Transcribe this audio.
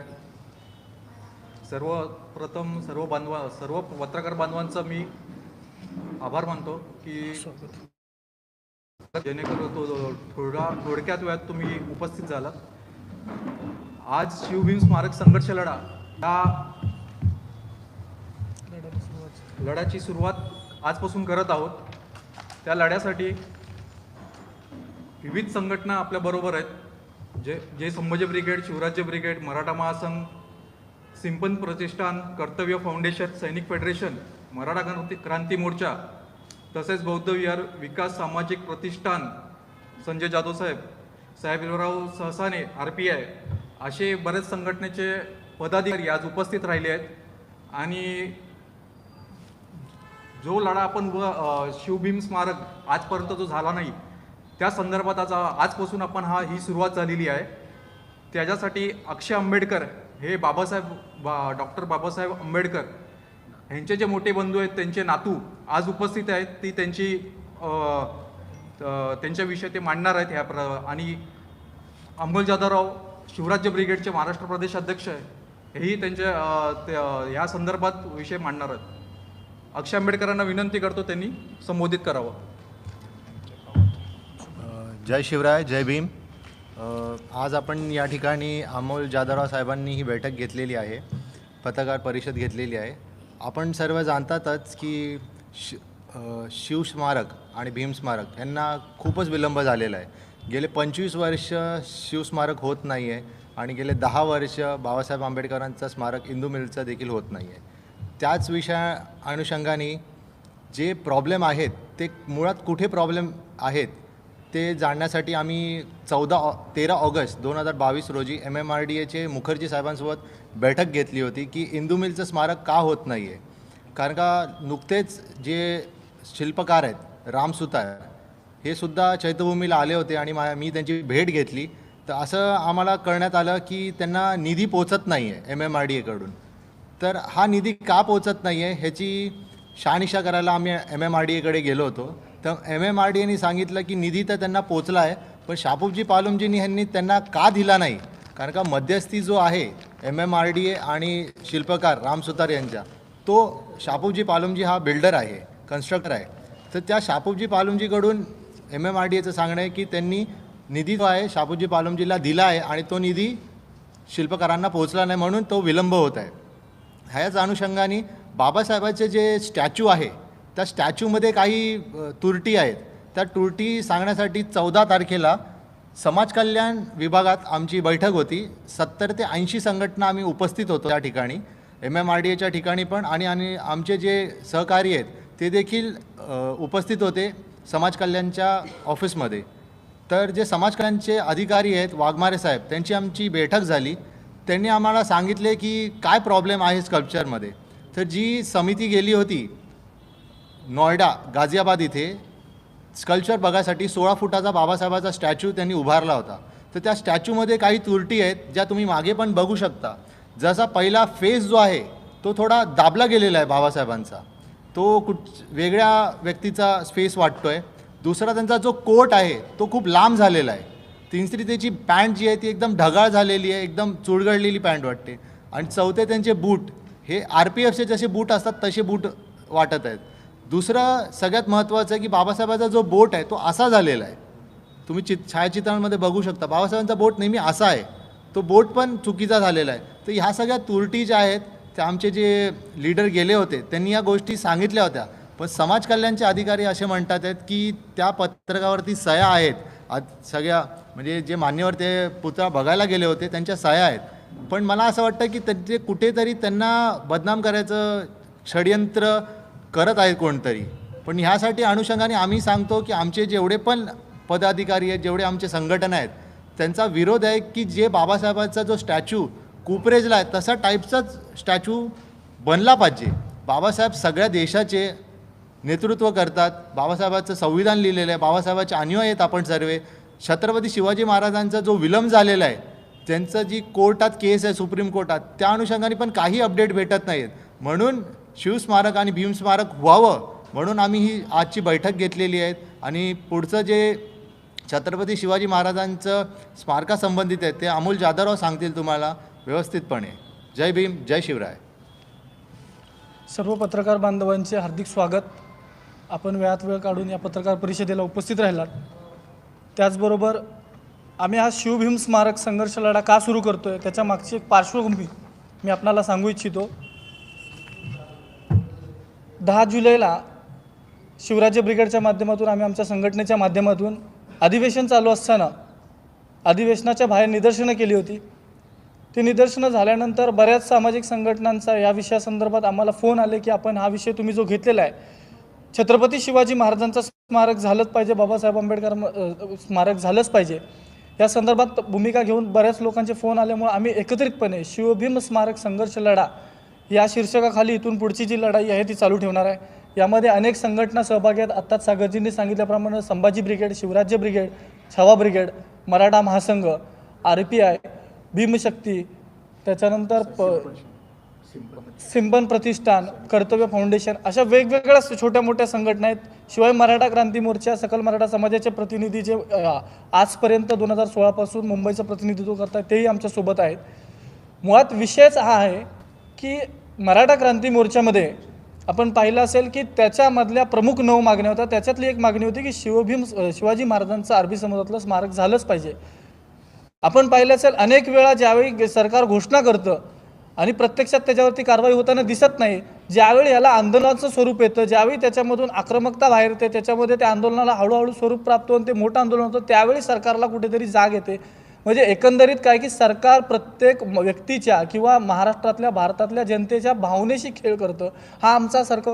आहे सर्वप्रथम सर्व बांधवा सर्व पत्रकार बांधवांचा मी आभार मानतो की जेणेकरून तो थोडा थोडक्यात वेळात तुम्ही उपस्थित झालात. आज शिवभीम स्मारक संघर्ष लढा या लढ्याची सुरुवात आजपासून करत आहोत. त्या लढ्यासाठी विविध संघटना आपल्या बरोबर आहेत. जे जे संभाजी ब्रिगेड शिवराज्य ब्रिगेड मराठा महासंघ सिंपन प्रतिष्ठान कर्तव्य फाउंडेशन सैनिक फेडरेशन मराठा क्रांती क्रांती मोर्चा तसेच बौद्ध विहार विकास सामाजिक प्रतिष्ठान Sanjay Jadhav saheb Sahebrao Sahasane R P I असे बरेच संघटनेचे पदाधिकारी आज उपस्थित राहिले आहेत. आणि जो लढा आपण व शिवभीम स्मारक आजपर्यंत जो झाला नाही त्या संदर्भात आज आजपासून आपण हा ही सुरुवात झालेली आहे. त्याच्यासाठी अक्षय आंबेडकर हे बाबासाहेब बा डॉक्टर बाबासाहेब आंबेडकर ह्यांचे जे मोठे बंधू आहेत त्यांचे नातू आज उपस्थित आहेत ती त्यांची त्यांच्याविषयी ते मांडणार आहेत ह्या प्र आणि अंमल जाधवराव शिवराज्य ब्रिगेडचे महाराष्ट्र प्रदेश अध्यक्ष आहे हेही त्यांच्या ह्या संदर्भात विषय मांडणार आहेत. अक्षय आंबेडकरांना विनंती करतो त्यांनी संबोधित करावं. जय शिवराय जय भीम. आज आपण या ठिकाणी अमोल जाधवराव साहेबांनी ही बैठक घेतलेली आहे पत्रकार परिषद घेतलेली आहे. आपण सर्व जाणतातच की शि शिवस्मारक आणि भीमस्मारक यांना खूपच विलंब झालेला आहे. गेले पंचवीस वर्ष शिवस्मारक होत नाही आहे आणि गेले दहा वर्ष बाबासाहेब आंबेडकरांचं स्मारक इंदू मिलचं देखील होत नाही आहे त्याच विषया अनुषंगाने जे प्रॉब्लेम आहेत ते मुळात कुठे प्रॉब्लेम आहेत ते जाणण्यासाठी आम्ही चौदा ऑ तेरा ऑगस्ट दोन हजार बावीस रोजी एम एम आर डी एचे मुखर्जी साहेबांसोबत बैठक घेतली होती की इंदू मिलचं स्मारक का होत नाही आहे कारण का नुकतेच जे शिल्पकार आहेत रामसुता हे सुद्धा चैत्यभूमीला आले होते आणि मा मी त्यांची भेट घेतली. तर असं आम्हाला कळण्यात आलं की त्यांना निधी पोचत नाही आहे एम एम आर डी एकडून तर हा निधी का पोचत नाही आहे ह्याची शहानिशा करायला आम्ही एम एम आर डी एकडे गेलो होतो. तर एम एम आर डी एने सांगितलं की निधी तर त्यांना पोचला आहे पण शापूबजी पालुमजींनी ह्यांनी त्यांना का दिला नाही? कारण का मध्यस्थी जो आहे M M R D A आणि शिल्पकार राम सुतार यांचा तो शापूबजी पालुमजी हा बिल्डर आहे कन्स्ट्रक्टर आहे. तर त्या शापूबजी पालुमजीकडून एम एम आर डी एचं सांगणं आहे की त्यांनी निधी जो आहे शापूजी पालुमजीला दिला आहे आणि तो निधी शिल्पकारांना पोहोचला नाही म्हणून तो विलंब होत आहे. ह्याच अनुषंगाने बाबासाहेबाचे जे स्टॅच्यू आहे त्या स्टॅच्यूमध्ये काही तुरटी आहेत. त्या तुरटी सांगण्यासाठी चौदा तारखेला समाज कल्याण विभागात आमची बैठक होती. सत्तर ते ऐंशी संघटना आम्ही उपस्थित होतो त्या ठिकाणी. एम एम आर डी एच्या ठिकाणी पण आणि आणि आमचे जे सहकारी आहेत ते देखील उपस्थित होते समाज कल्याणच्या ऑफिसमध्ये. तर जे समाज कल्याणचे अधिकारी आहेत वाघमारे साहेब त्यांची आमची बैठक झाली. त्यांनी आम्हाला सांगितले की काय प्रॉब्लेम आहे स्कल्पचरमध्ये तर जी समिती गेली होती नॉयडा गाझियाबाद इथे स्कल्चर बघायसाठी सोळा फुटाचा बाबासाहेबाचा स्टॅच्यू त्यांनी उभारला होता. तर त्या स्टॅच्यूमध्ये काही तुरटी आहेत ज्या तुम्ही मागे पण बघू शकता. जसा पहिला फेस जो आहे तो थोडा दाबला गेलेला आहे बाबासाहेबांचा. तो कुठ वेगळ्या व्यक्तीचा फेस वाटतो आहे दुसरा त्यांचा जो कोट आहे तो खूप लांब झालेला आहे. तिसरी त्याची पॅन्ट जी आहे ती एकदम ढगाळ झालेली आहे एकदम चुळगळलेली पॅन्ट वाटते. आणि चौथे त्यांचे बूट हे आर पी एफचे जसे बूट असतात तसे बूट वाटत आहेत. दुसरं सगळ्यात महत्त्वाचं आहे की बाबासाहेबाचा जो बोट आहे तो असा झालेला आहे. तुम्ही चित छायाचित्रांमध्ये बघू शकता बाबासाहेबांचा बोट नेहमी असा आहे. तो बोट पण चुकीचा झालेला आहे. तर ह्या सगळ्या तुरटी ज्या आहेत त्या आमचे जे लीडर गेले होते त्यांनी या गोष्टी सांगितल्या होत्या. पण समाज कल्याणचे अधिकारी असे म्हणतात आहेत की त्या पत्रकावरती सह्या आहेत. आज सगळ्या म्हणजे जे मान्यवर ते पुतळा बघायला गेले होते त्यांच्या सह्या आहेत. पण मला असं वाटतं की त्यांचे कुठेतरी त्यांना बदनाम करायचं षडयंत्र करत आहेत कोणतरी. पण ह्यासाठी अनुषंगाने आम्ही सांगतो की आमचे जेवढे पण पदाधिकारी आहेत जेवढे आमचे संघटना आहेत त्यांचा विरोध आहे की जे बाबासाहेबांचा जो स्टॅच्यू कुपरेजला आहे तसा टाईपचाच स्टॅच्यू बनला पाहिजे. बाबासाहेब सगळ्या देशाचे नेतृत्व करतात बाबासाहेबांचं संविधान लिहिलेलं आहे बाबासाहेबाचे अनुयायी आहेत आपण सर्व. छत्रपती शिवाजी महाराजांचा जो विलंब झालेला आहे त्यांचं जी कोर्टात केस आहे सुप्रीम कोर्टात त्या अनुषंगाने पण काही अपडेट भेटत नाही आहेत म्हणून शिवस्मारक आणि भीमस्मारक व्हावं म्हणून आम्ही ही आजची बैठक घेतलेली आहे. आणि पुढचं जे छत्रपती शिवाजी महाराजांचं स्मारकासंबंधित आहे ते अमोल जाधवराव सांगतील तुम्हाला व्यवस्थितपणे. जय भीम जय शिवराय. सर्व पत्रकार बांधवांचे हार्दिक स्वागत. आपण वेळात वेळ काढून या पत्रकार परिषदेला उपस्थित राहिलात. त्याचबरोबर आम्ही हा शिवभीम स्मारक संघर्ष लढा का सुरू करतो आहे त्याच्या मागची एक पार्श्वभूमी मी आपणाला सांगू इच्छितो. दहा जुलैला शिवराज्य ब्रिगेडच्या माध्यमातून आम्ही आमच्या संघटनेच्या माध्यमातून अधिवेशन चालू असताना अधिवेशनाच्या बाहेर निदर्शनं केली होती. ती निदर्शनं झाल्यानंतर बऱ्याच सामाजिक संघटनांचा या विषयासंदर्भात आम्हाला फोन आले की आपण हा विषय तुम्ही जो घेतलेला आहे छत्रपती शिवाजी महाराजांचं स्मारक झालंच पाहिजे बाबासाहेब आंबेडकर स्मारक झालंच पाहिजे. या संदर्भात भूमिका घेऊन बऱ्याच लोकांचे फोन आल्यामुळे आम्ही एकत्रितपणे शिवभीम स्मारक संघर्ष लढा या शीर्षकाखाली इथून पुढची जी लढाई आहे ती चालू ठेवणार आहे. यामध्ये अनेक संघटना सहभागी आहेत. आत्ताच सागरजींनी सांगितल्याप्रमाणे Sambhaji brigade Shivrajya brigade Chhava brigade Maratha Mahasangh R P I Bhimshakti त्याच्यानंतर प सिंपन प्रतिष्ठान कर्तव्य फाउंडेशन अशा वेगवेगळ्या छोट्या मोठ्या संघटना आहेत. शिवाय मराठा क्रांती मोर्चा सकल मराठा समाजाचे प्रतिनिधी जे आजपर्यंत दोन हजार सोळापासून मुंबईचं प्रतिनिधित्व करतात तेही आमच्यासोबत आहेत. मुळात विषयच हा आहे की मराठा क्रांती मोर्चामध्ये आपण पाहिलं असेल की त्याच्यामधल्या प्रमुख नऊ मागण्या होत्या. त्याच्यातली एक मागणी होती की शिवभीम शिवाजी महाराजांचं अरबी समुद्रातलं स्मारक झालंच पाहिजे. आपण पाहिलं असेल अनेक वेळा ज्यावेळी सरकार घोषणा करतं आणि प्रत्यक्षात त्याच्यावरती कारवाई होताना दिसत नाही ज्यावेळी याला आंदोलनाचं स्वरूप येतं ज्यावेळी त्याच्यामधून आक्रमकता बाहेर येते त्याच्यामध्ये त्या आंदोलनाला हळूहळू स्वरूप प्राप्त होऊन ते मोठं आंदोलन होतं त्यावेळी सरकारला कुठेतरी जाग येते. म्हणजे एकंदरीत काय की सरकार प्रत्येक व्यक्तीच्या किंवा महाराष्ट्रातल्या भारतातल्या जनतेच्या भावनेशी खेळ करतं. हा आमचा सरकार